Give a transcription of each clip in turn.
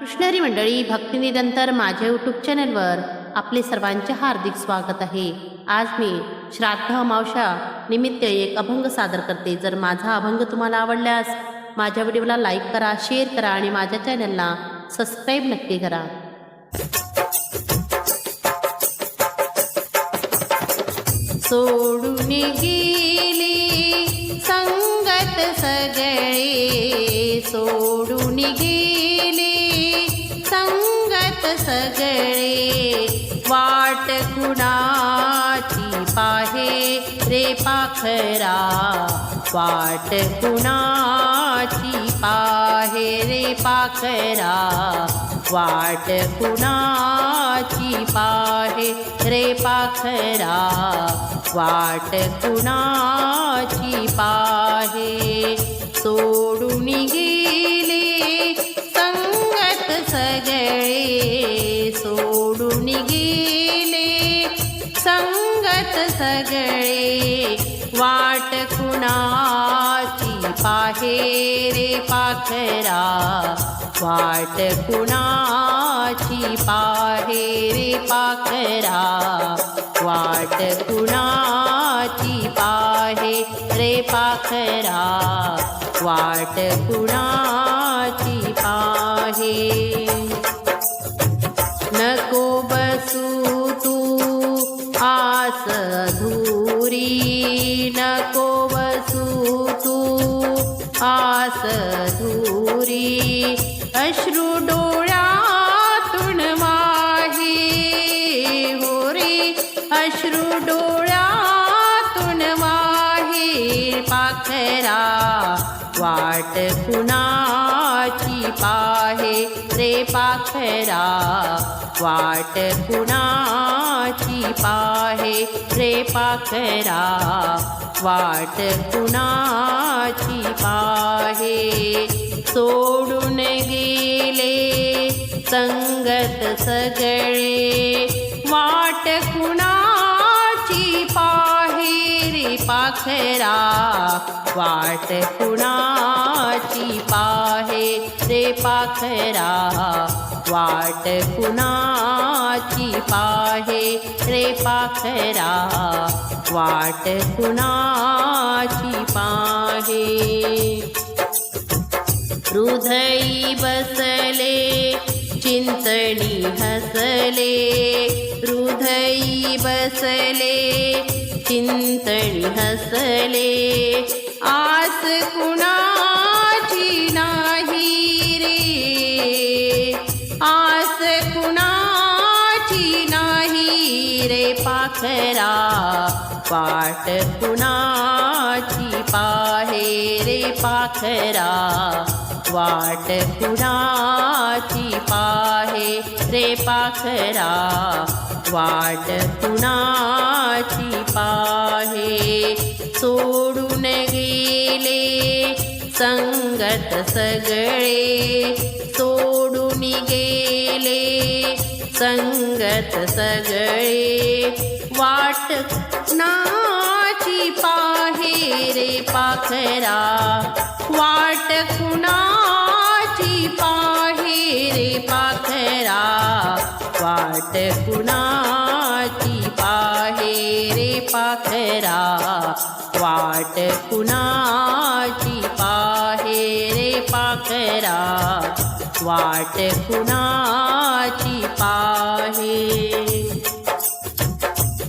कृष्णरी मंडळी भक्तिनिरंतर माझ्या यूट्यूब चॅनलवर आपले सर्वांचे हार्दिक स्वागत आहे. आज मी श्राद्ध अमावशा निमित्त एक अभंग सादर करते. जर माझा अभंग तुम्हाला आवडल्यास माझ्या व्हिडिओला लाईक करा शेअर करा आणि माझ्या चॅनलला सबस्क्राईब नक्की करा. सोडून गेले सगळे वाट कुणाची पाहे? रे पाखरा वाट कुणाची पाहे? रे पाखरा वाट कुणाची पाहे? रे पाखरा वाट कुणाची पाहे? सोडून गे गेले संगत सगळे वाट कुणाची पाहे रे पाखरा? वाट कुणाची पाहे रे पाखरा? वाट कुणाची पाहे रे पाखरा? वाट कुणाची पाहे आस धुरी नको वसू तू. आस धुरी अश्रू डोळ्यातून माही. होरी अश्रू डोळ्यातून माही. पाखरा वाट कुणाची पाहे रे पाखरा वाट कुणाची पाहे रे पाखरा वाट कुणाची पाहे? सोडून गेले संगत सगळे वाट कुणा पाखरा वाट कुणाची पाहे? रे पाखरा वाट कुणाची पाहे? रे पाखरा वाट कुणाची पाहे? हृदयी बसले चिंतणी हसले हृदयी बसले चिंतणी हसले. आस कुणाची नाही रे? आस कुणाची नाही रे? पाखरा वाट कुणाची पाहे रे? पाखरा वाट कुणाची पाहे रे? पाखरा वाट कुणाची सगळे सोडून गेले. संगत सगळे वाट नाची पाहे रे पाखरा? वाट कुणाची पाहे रे पाखरा? वाट कुणाची पाहे रे पाखरा? वाट कुणाची करा वाट कुणाची पाहे?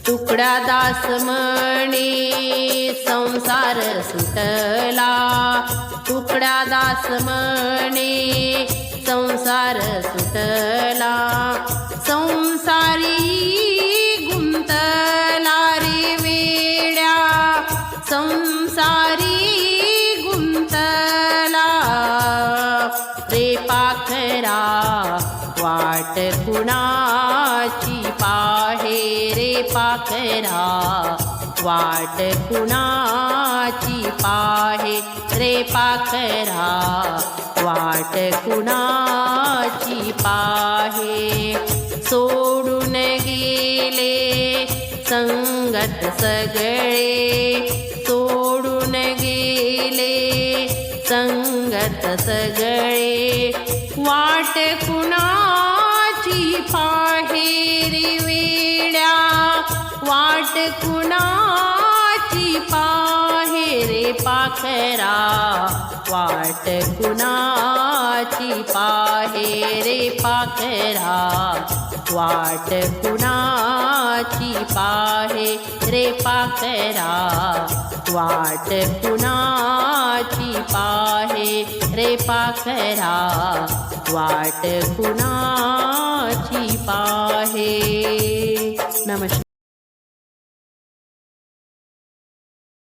तुकडा दास म्हणे संसार सुटला. तुकडा दास म्हणे पाखरा वाट कुणाची पाहे? रे पाखरा वाट कुणाची पाहे? सोडून गेले संगत सगळे सोडून गेले संगत सगळे. वाट कुणाची पाहेरी वेड्या? वाट कुणाची पाहे रे पाखरा? वाट कुणाची पाहेरे पाखरा? वाट कुणाची पाहे रे पाखरा? वाट कुणाची पाहे रे पाखरा? वाट कुणाची पाहे? नमस्कार.